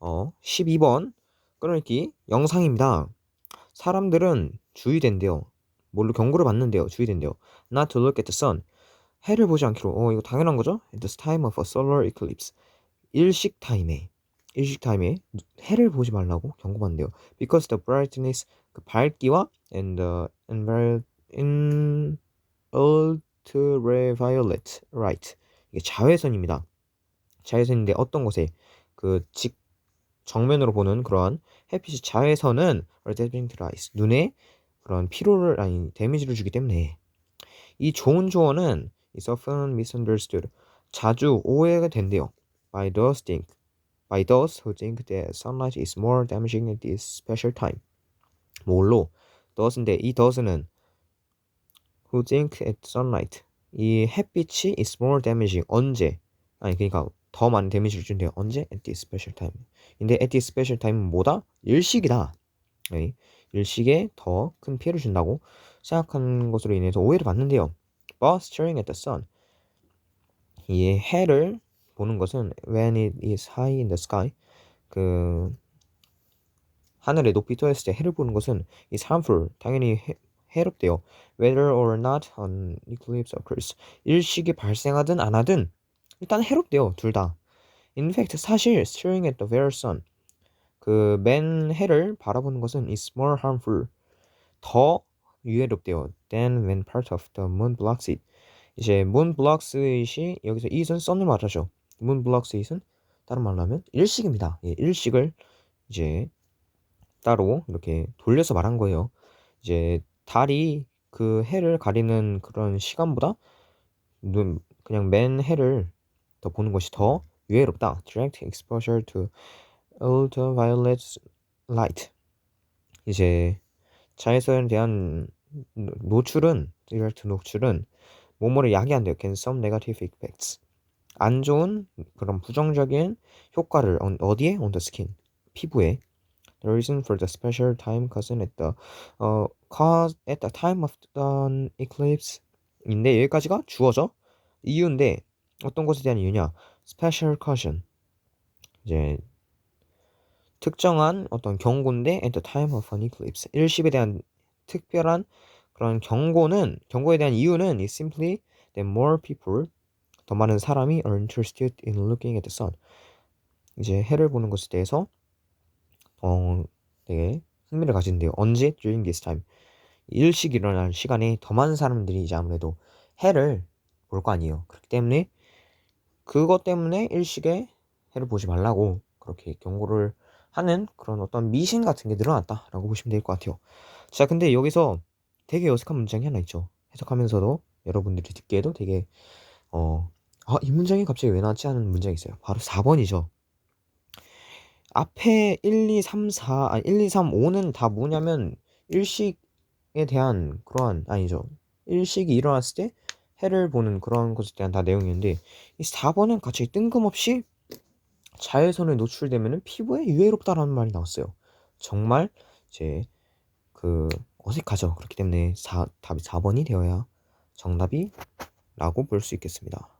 어, 12번 끊어읽기 영상입니다. 사람들은 주의된대요. 뭘로 경고를 받는데요. 주의된대요. Not to look at the sun. 해를 보지 않기로. 어, 이거 당연한 거죠? At the time of a solar eclipse. 일식 타임에 일식 타임에 해를 보지 말라고 경고받는데요. Because the brightness 그 밝기와 and the in ultraviolet light 이게 자외선입니다. 자외선인데 어떤 곳에 그 직 정면으로 보는 그러한 햇빛이 자외선은 to the eyes 눈에 그런 피로를 아니 데미지를 주기 때문에 이 좋은 조언은 is often misunderstood 자주 오해가 된대요. by those think by those who think that sunlight is more damaging at this special time. 뭘로? does인데 이 does는 who think at sunlight 이 햇빛이 is more damaging 언제? 아니 그러니까 더 많은 데미지를 준대요. 언제? at this special time. 근데 at this special time은 뭐다? 일식이다. 네. 일식에 더 큰 피해를 준다고 생각한 것으로 인해서 오해를 받는데요. But staring at the sun 이 해를 보는 것은 when it is high in the sky 그 하늘에 높이 떠 있을 때 해를 보는 것은 is harmful 당연히 해, 해롭대요. Whether or not an eclipse occurs 일식이 발생하든 안 하든 일단 해롭대요 둘 다. In fact 사실 staring at the very sun 그맨 해를 바라보는 것은 is more harmful 더 유해롭대요 than when part of the moon blocks it 이제 moon blocks it이 여기서 it은 sun을 말하죠 moon blocks it은 다른 말로 하면 일식입니다 예, 일식을 이제 따로 이렇게 돌려서 말한 거예요 이제 달이 그 해를 가리는 그런 시간보다 눈 그냥 맨 해를 더 보는 것이 더 유해롭다 direct exposure to ultraviolet light 이제 자외선에 대한 노출은 direct 노출은 몸으로 야기한대요. can some negative effects 안 좋은 그런 부정적인 효과를 어디에 on the skin 피부에 the reason for the special time cousin at the 어 cause at the time of the eclipse 인데 여기까지가 주어져 이유인데 어떤 것에 대한 이유냐? Special caution. 이제 특정한 어떤 경고인데 at the time of an eclipse. 일십에 대한 특별한 그런 경고는 경고에 대한 이유는 is simply that more people 더 많은 사람이 are interested in looking at the sun. 이제 해를 보는 것에 대해서 어 되게 흥미를 가진대요. 언제? during this time. 일식 일어날 시간에 더 많은 사람들이 이제 아무래도 해를 볼 거 아니에요. 그렇기 때문에 그것 때문에 일식에 해를 보지 말라고 그렇게 경고를 하는 그런 어떤 미신 같은 게 늘어났다라고 보시면 될 것 같아요. 자, 근데 여기서 되게 어색한 문장이 하나 있죠. 해석하면서도 여러분들이 듣기에도 되게 어, 아, 이 문장이 갑자기 왜 나왔지 하는 문장이 있어요. 바로 4번이죠. 앞에 1, 2, 3, 4, 아니 1, 2, 3, 5는 다 뭐냐면 일식에 대한 그러한 아니죠. 일식이 일어났을 때 해를 보는 그런 것에 대한 다 내용이었는데 이 4번은 갑자기 뜬금없이 자외선에 노출되면 피부에 유해롭다라는 말이 나왔어요. 정말 이제 그 어색하죠. 그렇기 때문에 4, 답이 4번이 되어야 정답이 라고 볼 수 있겠습니다.